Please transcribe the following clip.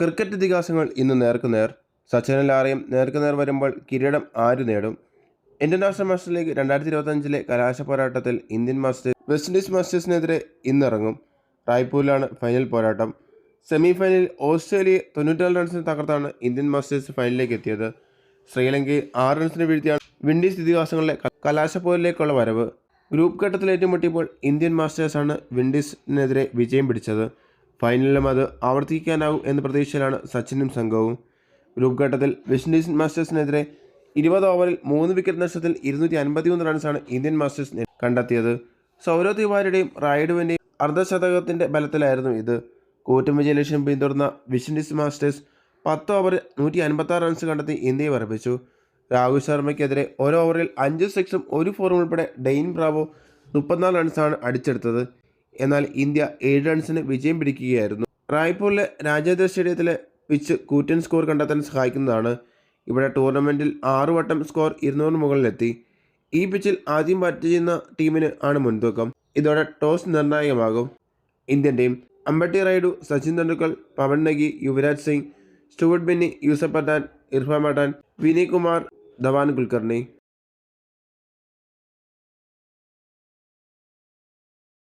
Cricket ഇതിഹാസങ്ങൾ ഇന്ന് നേർക്കുനേർ. സച്ചിനും ലാറയും നേർക്കുനേർ വരുമ്പോൾ കിരീടം ആര് നേടും? ഇന്റർനാഷണൽ മാസ്റ്റർ ലീഗ് രണ്ടായിരത്തി ഇരുപത്തഞ്ചിലെ കലാശ പോരാട്ടത്തിൽ ഇന്ത്യൻ മാസ്റ്റേഴ്സ് വെസ്റ്റ് ഇൻഡീസ് മാസ്റ്റേഴ്സിനെതിരെ ഇന്നിറങ്ങും. റായ്പൂരിലാണ് ഫൈനൽ പോരാട്ടം. സെമി ഫൈനലിൽ ഓസ്ട്രേലിയയെ തൊണ്ണൂറ്റാറ് റൺസിന് തകർത്താണ് ഇന്ത്യൻ മാസ്റ്റേഴ്സ് ഫൈനലിലേക്ക് എത്തിയത്. ശ്രീലങ്കയെ ആറ് റൺസിന് വീഴ്ത്തിയാണ് വിൻഡീസ് ഇതിഹാസങ്ങളിലെ കലാശപ്പോരിലേക്കുള്ള വരവ്. ഗ്രൂപ്പ് ഘട്ടത്തിൽ ഏറ്റുമുട്ടിയപ്പോൾ ഇന്ത്യൻ മാസ്റ്റേഴ്സാണ് വിൻഡീസിനെതിരെ വിജയം പിടിച്ചത്. ഫൈനലിലും അത് ആവർത്തിക്കാനാകും എന്ന പ്രതീക്ഷയിലാണ് സച്ചിനും സംഘവും. ഗ്രൂപ്പ് ഘട്ടത്തിൽ വെസ്റ്റ് ഇൻഡീസ് മാസ്റ്റേഴ്സിനെതിരെ ഇരുപത് ഓവറിൽ മൂന്ന് വിക്കറ്റ് നഷ്ടത്തിൽ ഇരുന്നൂറ്റി അൻപത്തിമൂന്ന് റൺസാണ് ഇന്ത്യൻ മാസ്റ്റേഴ്സ് കണ്ടെത്തിയത്. സൗരവ് തിവാരിയുടെയും റായിഡുവിന്റെയും അർദ്ധശതകത്തിന്റെ ബലത്തിലായിരുന്നു ഇത്. കൂറ്റൻ വിജയലക്ഷ്യം പിന്തുടർന്ന വെസ്റ്റ് ഇൻഡീസ് മാസ്റ്റേഴ്സ് പത്ത് ഓവറിൽ നൂറ്റി അൻപത്താറ് റൺസ് കണ്ടെത്തി ഇന്ത്യയെ പറപ്പിച്ചു രാഹുൽ ശർമ്മയ്ക്കെതിരെ ഒരു ഓവറിൽ അഞ്ച് സിക്സും ഒരു ഫോറും ഉൾപ്പെടെ ഡെയിൻ ബ്രാവോ മുപ്പത്തിനാല് റൺസാണ് അടിച്ചെടുത്തത്. എന്നാൽ ഇന്ത്യ ഏഴ് റൺസിന് വിജയം പിടിക്കുകയായിരുന്നു. റായ്പൂരിലെ രാജേന്ദ്ര സ്റ്റേഡിയത്തിലെ പിച്ച് കൂറ്റൻ സ്കോർ കണ്ടെത്താൻ സഹായിക്കുന്നതാണ്. ഇവിടെ ടൂർണമെന്റിൽ ആറു വട്ടം സ്കോർ ഇരുന്നൂറിന് മുകളിലെത്തി. ഈ പിച്ചിൽ ആദ്യം ബാറ്റ് ചെയ്യുന്ന ടീമിന് ആണ് മുൻതൂക്കം. ഇതോടെ toss നിർണായകമാകും. Indian team Ambati Rayudu Sachin Tendulkar Pawan Negi Yuvraj Singh Stuart Binny Yusuf Pathan Irfan Pathan Vinay Kumar Dhawan Kulkarni.